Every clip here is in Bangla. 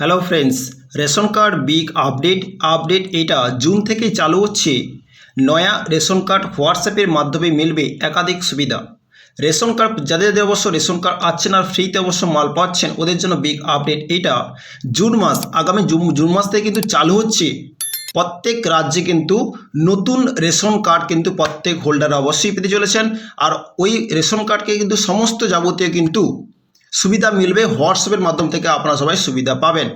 Hello friends ration card big update update এটা জুন থেকে চালু হচ্ছে। নয়া রেশন কার্ড হোয়াটসঅ্যাপের মাধ্যমে মিলবে একাধিক সুবিধা। রেশন কার্ড যাদের অবশ্য রেশন কার্ড আছেন আর ফ্রিতে অবশ্য মাল পাচ্ছেন, ওদের জন্য বিগ আপডেট এটা জুন মাস, আগামী জুন মাস থেকে কিন্তু চালু হচ্ছে। প্রত্যেক রাজ্যে কিন্তু নতুন রেশন কার্ড কিন্তু প্রত্যেক হোল্ডার অবশ্যই পেতে চলেছেন। আর ওই রেশন কার্ডকে কিন্তু সমস্ত যাবতীয় কিন্তু সুবিধা মিলবে হোয়াটসঅ্যাপের মাধ্যম থেকে আপনারা সবাই সুবিধা পাবেন।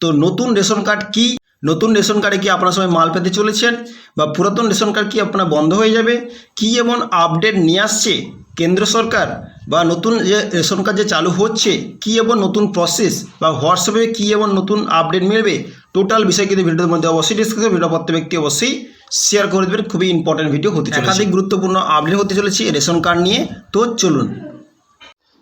তো নতুন রেশন কার্ড কি? নতুন রেশন কার্ডে কি আপনারা সবাই মাল পেতে চলেছেন? বা পুরাতন রেশন কার্ড কি আপনার বন্ধ হয়ে যাবে? কি এমন আপডেট নিয়ে আসছে কেন্দ্র সরকার? বা নতুন যে রেশন কার্ড যে চালু হচ্ছে, কি এমন নতুন প্রসেস বা হোয়াটসঅ্যাপে কি এমন নতুন আপডেট মিলবে? টোটাল বিষয় কিন্তু ভিডিওর মধ্যে অবশ্যই ডিসকাস ভিডিও প্রত্যেক ব্যক্তি অবশ্যই শেয়ার করে দেবেন। খুবই ইম্পর্টেন্ট ভিডিও হতে চলেছে। একাধিক গুরুত্বপূর্ণ আপডেট হতে চলেছে রেশন কার্ড নিয়ে। তো চলুন।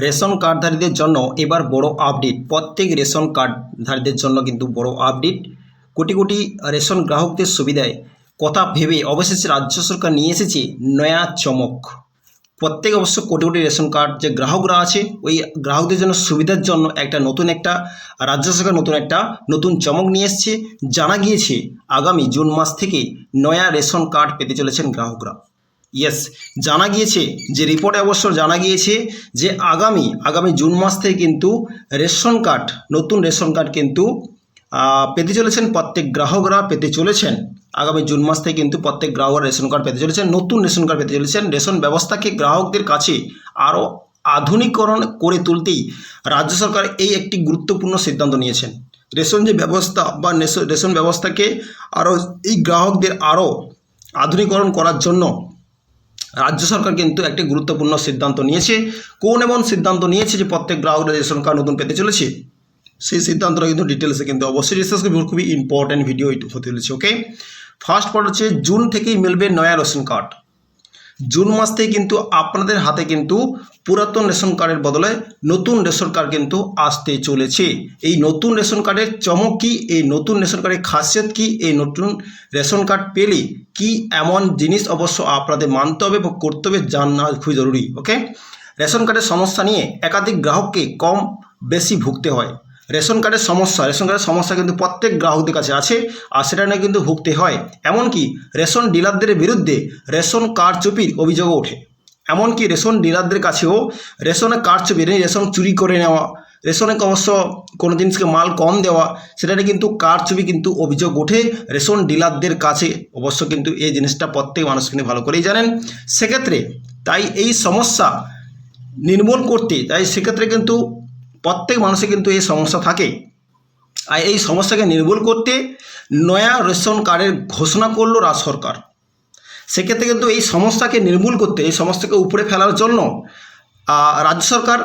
রেশন কার্ডধারীদের জন্য এবার বড় আপডেট। প্রত্যেক রেশন কার্ডধারীদের জন্য কিন্তু বড় আপডেট। কোটি কোটি রেশন গ্রাহকদের সুবিধায়। কথা ভেবে অবশেষে রাজ্য সরকার নিয়ে এসেছে নয়া চমক। প্রত্যেক অবশ্য কোটি কোটি রেশন কার্ড যে গ্রাহকরা আছে, ওই গ্রাহকদের জন্য সুবিধার জন্য একটা নতুন একটা, রাজ্য সরকার নতুন একটা, নতুন চমক নিয়ে এসছে। জানা গিয়েছে, আগামী জুন মাস থেকে নয়া রেশন কার্ড পেতে চলেছেন গ্রাহকরা। ইয়েস জানা গিয়েছে, যে রিপোর্টে অবশ্য জানা গিয়েছে যে আগামী আগামী জুন মাস থেকে কিন্তু রেশন কার্ড, নতুন রেশন কার্ড কিন্তু পেতে চলেছেন প্রত্যেক গ্রাহকরা পেতে চলেছেন। আগামী জুন মাস থেকে কিন্তু প্রত্যেক গ্রাহকরা রেশন কার্ড পেতে চলেছেন, নতুন রেশন কার্ড পেতে চলেছেন। রেশন ব্যবস্থাকে গ্রাহকদের কাছে আরও আধুনিকরণ করে তুলতেই রাজ্য সরকার এই একটি গুরুত্বপূর্ণ সিদ্ধান্ত নিয়েছেন। রেশন যে ব্যবস্থা বা রেশন ব্যবস্থাকে আরও এই গ্রাহকদের আরও আধুনিকরণ করার জন্য রাজ্য সরকার কিন্তু একটি গুরুত্বপূর্ণ সিদ্ধান্ত নিয়েছে। কোন এমন সিদ্ধান্ত নিয়েছে যে প্রত্যেক গ্রাহকরা রেশন কার্ড নতুন পেতে চলেছে? সেই সিদ্ধান্তটা কিন্তু ডিটেলসে কিন্তু অবশ্যই ডিসকাস করবি। খুবই ইম্পর্ট্যান্ট ভিডিও হতে চলেছে ওকে ফার্স্ট পয়েন্ট হচ্ছে, জুন থেকেই মিলবে নয়া রেশন কার্ড জুন মাস থেকে কিন্তু আপনাদের হাতে কিন্তু পুরাতন রেশন কার্ডের বদলে নতুন রেশন কার্ড কিন্তু আসতে চলেছে। এই নতুন রেশন কার্ডের চমক কী? এই নতুন রেশন কার্ডের খাসিয়ত কী? এই নতুন রেশন কার্ড পেলে কি এমন জিনিস অবশ্য আপনাদের মানতে হবে বা করতে হবে জানা খুবই জরুরি ওকে রেশন কার্ডের সমস্যা নিয়ে একাধিক গ্রাহককে কম বেশি ভুগতে হয়। রেশন কার্ডের সমস্যা, রেশন কার্ডের সমস্যা কিন্তু প্রত্যেক গ্রাহকদের কাছে আছে, আর সেটা নিয়ে কিন্তু ভুগতে হয়। এমনকি রেশন ডিলারদের বিরুদ্ধে রেশন কার্ড চুপির অভিযোগও ওঠে। এমনকি রেশন ডিলারদের কাছেও রেশনের কার্ড চুপি রেশন চুরি করে নেওয়া, রেশনে অবশ্য কোনো জিনিসকে মাল কম দেওয়া সেটাতে কিন্তু কার্ড চুপি কিন্তু অভিযোগ ওঠে। রেশন ডিলারদের কাছে অবশ্য কিন্তু এই জিনিসটা প্রত্যেক মানুষ কিন্তু ভালো করেই জানেন। সেক্ষেত্রে তাই এই সমস্যা নির্মূল করতে, তাই সেক্ষেত্রে কিন্তু প্রত্যেক মানুষের কিন্তু এই সমস্যা থাকে। আর এই সমস্যাকে নির্মূল করতে নয়া রেশন কার্ডের ঘোষণা করল রাজ সরকার। সেক্ষেত্রে কিন্তু এই সমস্যাকে নির্মূল করতে, এই সমস্যাকে উপরে ফেলার জন্য রাজ্য সরকার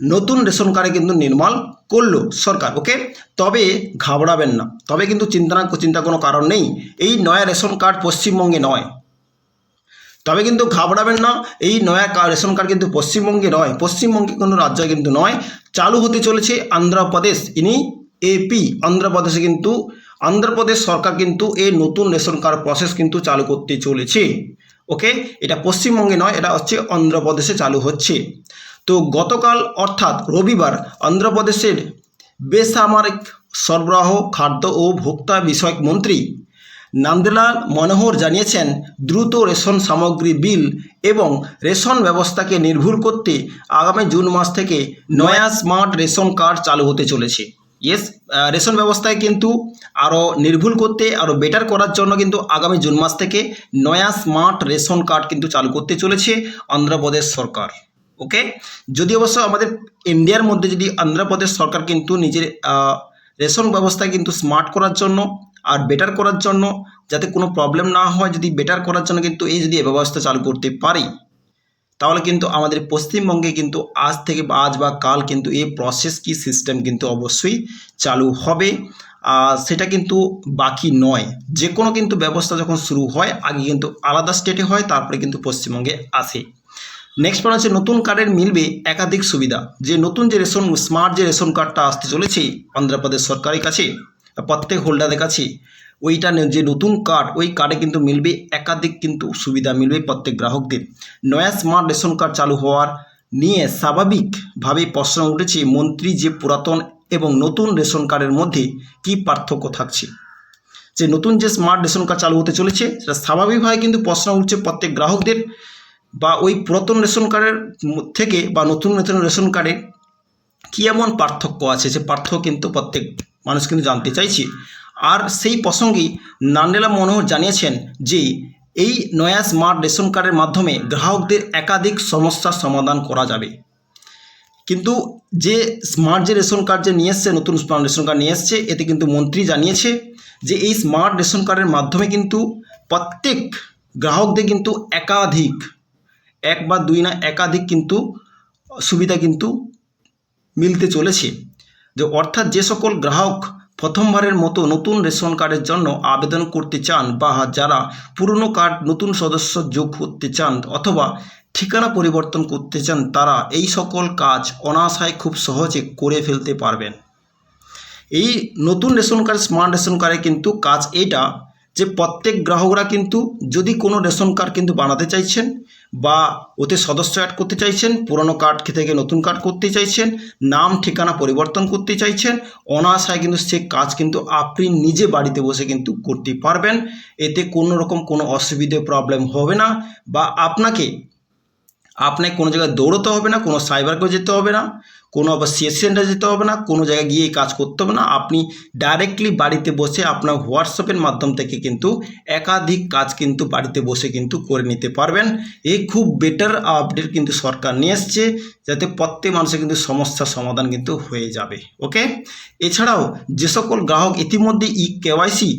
নতুন রেশন কার্ডে কিন্তু নির্মাণ করল সরকার, ওকে? তবে ঘাবড়াবেন না, তবে কিন্তু চিন্তা চিন্তা কোনো কারণ নেই। এই নয়া রেশন কার্ড পশ্চিমবঙ্গে নয়। তবে কিন্তু ঘাবড়াবেন না, এই নয়া কা- রেশন কার্ড কিন্তু পশ্চিমবঙ্গে নয়, পশ্চিমবঙ্গে কোনো রাজ্যে কিন্তু নয়, চালু হতে চলেছে আন্ধ্রপ্রদেশ ইনি এপি অন্ধ্রপ্রদেশে কিন্তু আন্ধ্রপ্রদেশ সরকার কিন্তু এই নতুন রেশন কার্ড প্রসেস কিন্তু চালু করতে চলেছে ওকে এটা পশ্চিমবঙ্গে নয়, এটা হচ্ছে অন্ধ্রপ্রদেশে চালু হচ্ছে। তো গতকাল, অর্থাৎ রবিবার, অন্ধ্রপ্রদেশের বেসামরিক সরবরাহ, খাদ্য ও ভোক্তা বিষয়ক মন্ত্রী নন্দলাল মনোহর জানিয়েছেন, দ্রুত রেশন সামগ্রী বিল এবং রেশন ব্যবস্থাকে নির্ভুল করতে আগামী জুন মাস থেকে নয়া স্মার্ট রেশন কার্ড চালু হতে চলেছে। ইয়েস রেশন ব্যবস্থায় কিন্তু আরও নির্ভুল করতে, আরও বেটার করার জন্য কিন্তু আগামী জুন মাস থেকে নয়া স্মার্ট রেশন কার্ড কিন্তু চালু করতে চলেছে অন্ধ্রপ্রদেশ সরকার। ওকে? যদি অবশ্য আমাদের ইন্ডিয়ার মধ্যে যদি অন্ধ্রপ্রদেশ সরকার কিন্তু নিজের রেশন ব্যবস্থায় কিন্তু স্মার্ট করার জন্য আর বেটার করার জন্য যাতে কোনো প্রবলেম না হয়, যদি বেটার করার জন্য কিন্তু এই যদি ব্যবস্থা চালু করতে পারি, তাহলে কিন্তু আমাদের পশ্চিমবঙ্গে কিন্তু আজ থেকে বা আজ বা কাল কিন্তু এই প্রসেস কি সিস্টেম কিন্তু অবশ্যই চালু হবে। আর সেটা কিন্তু বাকি নয়। যে কোনো কিন্তু ব্যবস্থা যখন শুরু হয়, আগে কিন্তু আলাদা স্টেটে হয়, তারপরে কিন্তু পশ্চিমবঙ্গে আসে। নেক্সট পয়েন্ট হচ্ছে নতুন কার্ডের মিলবে একাধিক সুবিধা। যে নতুন যে রেশন স্মার্ট যে রেশন কার্ডটা আসতে চলেছে, অন্ধ্রপ্রদেশ সরকারের কাছে প্রত্যেক হোল্ডারের কাছে ওইটা যে নতুন কার্ড ওই কার্ডে কিন্তু মিলবে একাধিক কিন্তু সুবিধা, মিলবে প্রত্যেক গ্রাহকদের। নয়া স্মার্ট রেশন কার্ড চালু হওয়ার নিয়ে স্বাভাবিকভাবে প্রশ্ন উঠেছে, মন্ত্রী যে পুরাতন এবং নতুন রেশন কার্ডের মধ্যে কি পার্থক্য থাকছে? যে নতুন যে স্মার্ট রেশন কার্ড চালু হতে চলেছে, সেটা স্বাভাবিকভাবে কিন্তু প্রশ্ন উঠছে প্রত্যেক গ্রাহকদের বা ওই পুরাতন রেশন কার্ডের থেকে বা নতুন নতুন রেশন কার্ডে কী এমন পার্থক্য আছে? সে পার্থক্য কিন্তু প্রত্যেক মানুষ কিন্তু জানতে চাইছে। আর সেই প্রসঙ্গেই নান্ডেলা মনোহর জানিয়েছেন যে, এই নয়া স্মার্ট রেশন কার্ডের মাধ্যমে গ্রাহকদের একাধিক সমস্যার সমাধান করা যাবে। কিন্তু যে স্মার্ট যে রেশন কার্ড যে নিয়ে এসছে, নতুন স্মার্ট রেশন কার্ড নিয়ে এসছে, এতে কিন্তু মন্ত্রী জানিয়েছে যে, এই স্মার্ট রেশন কার্ডের মাধ্যমে কিন্তু প্রত্যেক গ্রাহকদের কিন্তু একাধিক, এক বা দুই না, একাধিক কিন্তু সুবিধা কিন্তু মিলতে চলেছে। যে অর্থাৎ যে সকল গ্রাহক প্রথমবারের মতো নতুন রেশন কার্ডের জন্য আবেদন করতে চান বা যারা পুরনো কার্ড নতুন সদস্য যোগ করতে চান অথবা ঠিকানা পরিবর্তন করতে চান, তারা এই সকল কাজ অনাশায় খুব সহজে করে ফেলতে পারবেন। এই নতুন রেশন কার্ড, স্মার্ট রেশন কার্ডে কিন্তু কাজ এটা যে প্রত্যেক গ্রাহকরা কিন্তু যদি কোনো রেশন কার্ড কিন্তু বানাতে চাইছেন বা ওতে সদস্য অ্যাড করতে চাইছেন, পুরনো কার্ড থেকে নতুন কার্ড করতে চাইছেন, নাম, ঠিকানা পরিবর্তন করতে চাইছেন অনাশায় কিন্তু সে কাজ কিন্তু আপনি নিজে বাড়িতে বসে কিন্তু করতে পারবেন। এতে কোনো রকম কোনো অসুবিধে প্রবলেম হবে না বা আপনাকে আপনাকে কোনো জায়গায় দৌড়তে হবে না, কোনো সাইবার সাইবারকেও যেতে হবে না। কোনো আবার সিএসসি সেন্টারে যেতে হবে না, কোনো জায়গায় গিয়ে কাজ করতে হবে না। আপনি ডাইরেক্টলি বাড়িতে বসে আপনার হোয়াটসঅ্যাপের মাধ্যম থেকে কিন্তু একাধিক কাজ কিন্তু বাড়িতে বসে কিন্তু করে নিতে পারবেন। এই খুব বেটার আপডেট কিন্তু সরকার নিয়ে এসছে, যাতে প্রত্যেক মানুষের কিন্তু সমস্যার সমাধান কিন্তু হয়ে যাবে। ওকে এছাড়াও যে সকল গ্রাহক ইতিমধ্যে ই কেওয়াইসি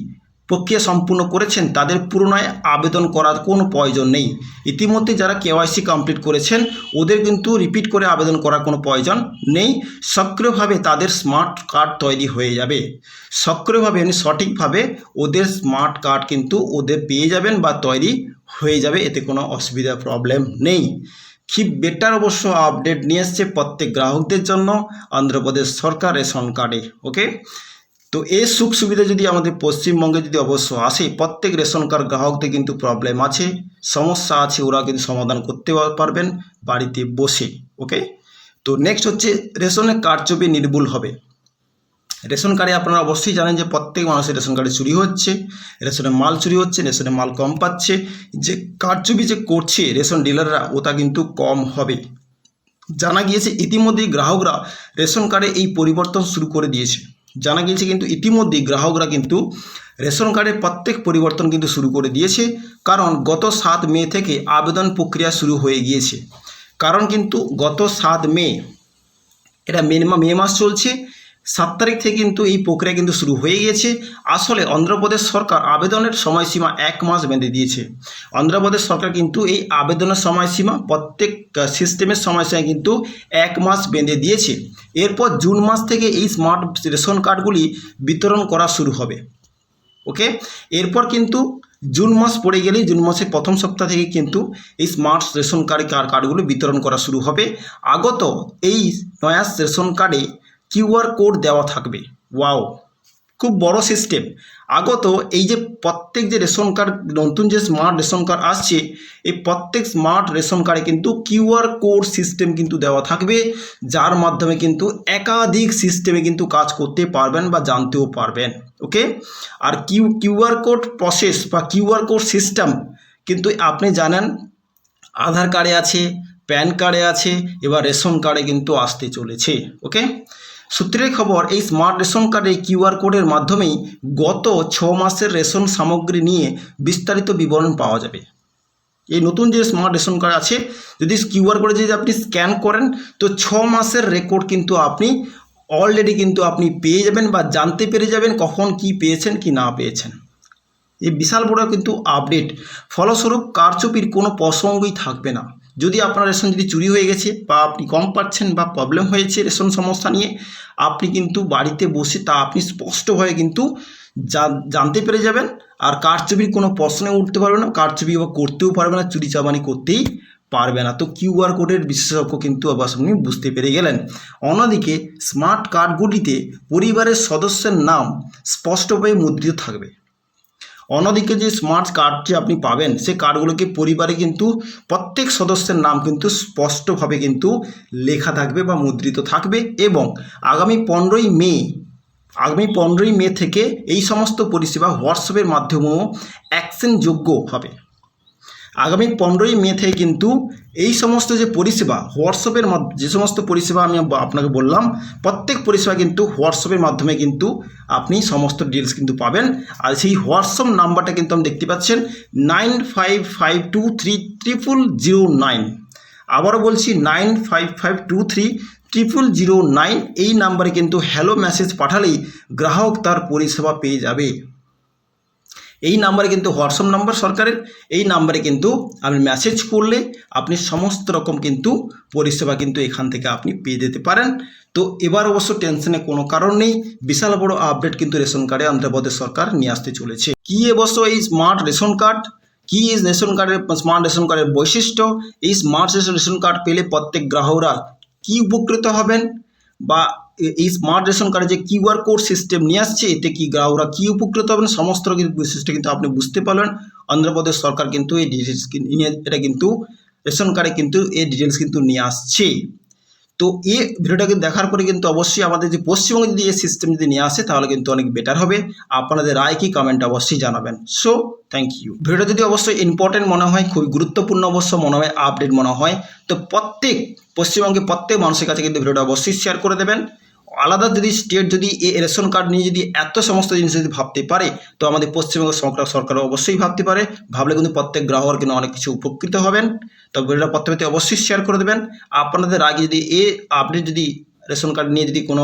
প্রক্রিয়া সম্পূর্ণ করেছেন, তাদের পুনরায় আবেদন করার কোনো প্রয়োজন নেই। ইতিমধ্যে যারা কেওয়াইসি কমপ্লিট করেছেন, ওদের কিন্তু রিপিট করে আবেদন করার কোনো প্রয়োজন নেই। সক্রিয়ভাবে তাদের স্মার্ট কার্ড তৈরি হয়ে যাবে। সক্রিয়ভাবে মানে সঠিকভাবে ওদের স্মার্ট কার্ড কিন্তু ওদের পেয়ে যাবেন বা তৈরি হয়ে যাবে, এতে কোনো অসুবিধা প্রবলেম নেই। খুব বেটার অবশ্য আপডেট নিয়ে এসছে প্রত্যেক গ্রাহকদের জন্য, অন্ধ্রপ্রদেশ সরকার রেশন কার্ডে ওকে তো এই সুখ সুবিধা যদি আমাদের পশ্চিমবঙ্গে যদি অবশ্য আসে, প্রত্যেক রেশন কার্ড গ্রাহকদের কিন্তু প্রবলেম আছে, সমস্যা আছে, ওরা কিন্তু সমাধান করতে পারবেন বাড়িতে বসে ওকে তো নেক্সট হচ্ছে রেশনের কারচুপি নির্মূল হবে। রেশন কার্ডে আপনারা অবশ্যই জানেন যে প্রত্যেক মানুষের রেশন কার্ডে চুরি হচ্ছে, রেশনের মাল চুরি হচ্ছে, রেশনের মাল কম পাচ্ছে, যে কারচুপি যে করছে রেশন ডিলাররা, ওটা কিন্তু কম হবে। জানা গিয়েছে ইতিমধ্যেই গ্রাহকরা রেশন কার্ডে এই পরিবর্তন শুরু করে দিয়েছে। জানা গিয়েছে কিন্তু ইতিমধ্যেই গ্রাহকরা কিন্তু রেশন কার্ডের প্রত্যেক পরিবর্তন কিন্তু শুরু করে দিয়েছে, কারণ গত সাত মে থেকে আবেদন প্রক্রিয়া শুরু হয়ে গিয়েছে। কারণ কিন্তু গত সাত মে, এটা মে মা- মে মাস চলছে সাত তারিখ থেকে কিন্তু এই প্রক্রিয়া কিন্তু শুরু হয়ে গিয়েছে। আসলে অন্ধ্রপ্রদেশ সরকার আবেদনের সময়সীমা এক মাস বেঁধে দিয়েছে। অন্ধ্রপ্রদেশ সরকার কিন্তু এই আবেদনের সময়সীমা প্রত্যেক সিস্টেমের সময়সীমা কিন্তু এক মাস বেঁধে দিয়েছে। এরপর জুন মাস থেকে এই স্মার্ট রেশন কার্ডগুলি বিতরণ করা শুরু হবে। ওকে? এরপর কিন্তু জুন মাস পড়ে গেলেই জুন মাসের প্রথম সপ্তাহ থেকে কিন্তু এই স্মার্ট রেশন কার্ড কার কার্ডগুলো বিতরণ করা শুরু হবে। আগত এই নয়া রেশন কার্ডে কিউআর কোড দেওয়া থাকবে। ওয়াও, খুব বড় সিস্টেম। আগত এই যে প্রত্যেক যে রেশন কার্ড, নতুন যে স্মার্ট রেশন কার্ড আসছে, এই প্রত্যেক স্মার্ট রেশন কার্ডে কিন্তু কিউআর কোড সিস্টেম কিন্তু দেওয়া থাকবে, যার মাধ্যমে কিন্তু একাধিক সিস্টেমে কিন্তু কাজ করতে পারবেন বা জানতেও পারবেন ওকে আর কিউ কিউআর কোড প্রসেস বা কিউআর কোড সিস্টেম কিন্তু আপনি জানেন, আধার কার্ডে আছে, প্যান কার্ডে আছে, এবার রেশন কার্ডে কিন্তু আসতে চলেছে ওকে সূত্রের খবর, এই স্মার্ট রেশন কার্ডে কিউআর কোডের মাধ্যমেই গত ছ মাসের রেশন সামগ্রী নিয়ে বিস্তারিত বিবরণ পাওয়া যাবে। এই নতুন যে স্মার্ট রেশন কার্ড আছে, যদি কিউআর কোডে যদি আপনি স্ক্যান করেন, তো ছ মাসের রেকর্ড কিন্তু আপনি অলরেডি কিন্তু আপনি পেয়ে যাবেন বা জানতে পেরে যাবেন কখন কি পেয়েছেন, কি না পেয়েছেন। এই বিশাল বড় কিন্তু আপডেট। ফলস্বরূপ কারচুপির কোনো প্রসঙ্গই থাকবে না। যদি আপনার রেশন যদি চুরি হয়ে গেছে বা আপনি কম পাচ্ছেন বা প্রবলেম হয়েছে রেশন সমস্যা নিয়ে, আপনি কিন্তু বাড়িতে বসে তা আপনি স্পষ্টভাবে কিন্তু জানতে পেরে যাবেন। আর কারচুপির কোনো প্রশ্নে উঠতে পারবে না কারচুপি বা করতেও পারবে না, চুরি চাবানি করতেই পারবে না। তো কিউআর কোডের বিশেষজ্ঞ কিন্তু আবার আপনি বুঝতে পেরে গেলেন। অন্যদিকে স্মার্ট কার্ডগুলিতে পরিবারের সদস্যের নাম স্পষ্টভাবে মুদ্রিত থাকবে। অন্যদিকে যে স্মার্ট কার্ডটি আপনি পাবেন, সে কার্ডগুলোকে পরিবারে কিন্তু প্রত্যেক সদস্যের নাম কিন্তু স্পষ্টভাবে কিন্তু লেখা থাকবে বা মুদ্রিত থাকবে এবং আগামী পনেরোই মে, আগামী পনেরোই মে থেকে এই সমস্ত পরিষেবা হোয়াটসঅ্যাপের মাধ্যমেও অ্যাকশনযোগ্য হবে। আগামী পনেরোই মে থেকে কিন্তু এই সমস্ত যে পরিষেবা, হোয়াটসঅ্যাপের যে সমস্ত পরিষেবা আমি আপনাকে বললাম, প্রত্যেক পরিষেবা কিন্তু হোয়াটসঅ্যাপের মাধ্যমে কিন্তু আপনি সমস্ত ডিটেলস কিন্তু পাবেন। আর সেই হোয়াটসঅ্যাপ নাম্বারটা কিন্তু আপনি দেখতে পাচ্ছেন, nine five five two three triple zero nine. আবারও বলছি, nine five five two three triple zero nine, এই নাম্বারে কিন্তু হ্যালো মেসেজ পাঠালেই গ্রাহক তার পরিষেবা পেয়ে যাবে। এই নাম্বারে কিন্তু হোয়াটসঅ্যাপ নাম্বার সরকারের, এই নাম্বারে কিন্তু আপনি মেসেজ করলে আপনি সমস্ত রকম কিন্তু পরিষেবা কিন্তু এখান থেকে আপনি পেয়ে যেতে পারেন। তো এবার অবশ্য টেনশনে কোনো কারণ নেই, বিশাল বড় আপডেট কিন্তু রেশন কার্ডে অন্ধ্রপ্রদেশ সরকার নিয়ে আসতে চলেছে। কি অবশ্য এই স্মার্ট রেশন কার্ড? কি এই রেশন কার্ডের স্মার্ট রেশন কার্ডের বৈশিষ্ট্য? এই স্মার্ট রেশন কার্ড পেলে প্রত্যেক গ্রাহকরা কি উপকৃত হবেন? বা এই স্মার্ট রেশন কার্ডে যে কিউআর কোড সিস্টেম নিয়ে আসছে, এতে কি গ্রাহকরা কী উপকৃত হবেন সমস্ত বৈশিষ্ট্য কিন্তু আপনি বুঝতে পারলেন। অন্ধ্রপ্রদেশ সরকার কিন্তু এই ডিটেলস এটা কিন্তু রেশন কার্ডে কিন্তু এই ডিটেলস কিন্তু নিয়ে আসছে। তো এই ভিডিওটাকে দেখার পরে কিন্তু অবশ্যই আমাদের যে পশ্চিমবঙ্গে যদি এই সিস্টেম যদি নিয়ে আসে, তাহলে কিন্তু অনেক বেটার হবে। আপনাদের রায় কি কমেন্ট অবশ্যই জানাবেন। সো থ্যাংক ইউ ভিডিওটা যদি অবশ্যই ইম্পর্টেন্ট মনে হয়, খুবই গুরুত্বপূর্ণ অবশ্য মনে হয় আপডেট মনে হয়, তো প্রত্যেক পশ্চিমবঙ্গে প্রত্যেক মানুষের কাছে কিন্তু ভিডিওটা অবশ্যই শেয়ার করে দেবেন। আলাদা যদি স্টেট যদি এই রেশন কার্ড নিয়ে যদি এত সমস্ত জিনিস যদি ভাবতে পারে, তো আমাদের পশ্চিমবঙ্গ সরকার সরকারও অবশ্যই ভাবতে পারে। ভাবলে কিন্তু প্রত্যেক গ্রাহক কিন্তু অনেক কিছু উপকৃত হবেন। তো ভিডিওটা প্রত্যেকে অবশ্যই শেয়ার করে দেবেন। আপনাদের আগে যদি এ আপডেট যদি রেশন কার্ড নিয়ে যদি কোনো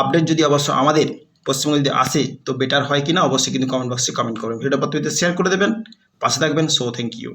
আপডেট যদি অবশ্য আমাদের পশ্চিমবঙ্গে যদি আসে, তো বেটার হয় কিনা অবশ্যই কিন্তু কমেন্ট বক্সে কমেন্ট করবেন। ভিডিওটা প্রত্যেকে শেয়ার করে দেবেন। পাশে থাকবেন সো থ্যাংক ইউ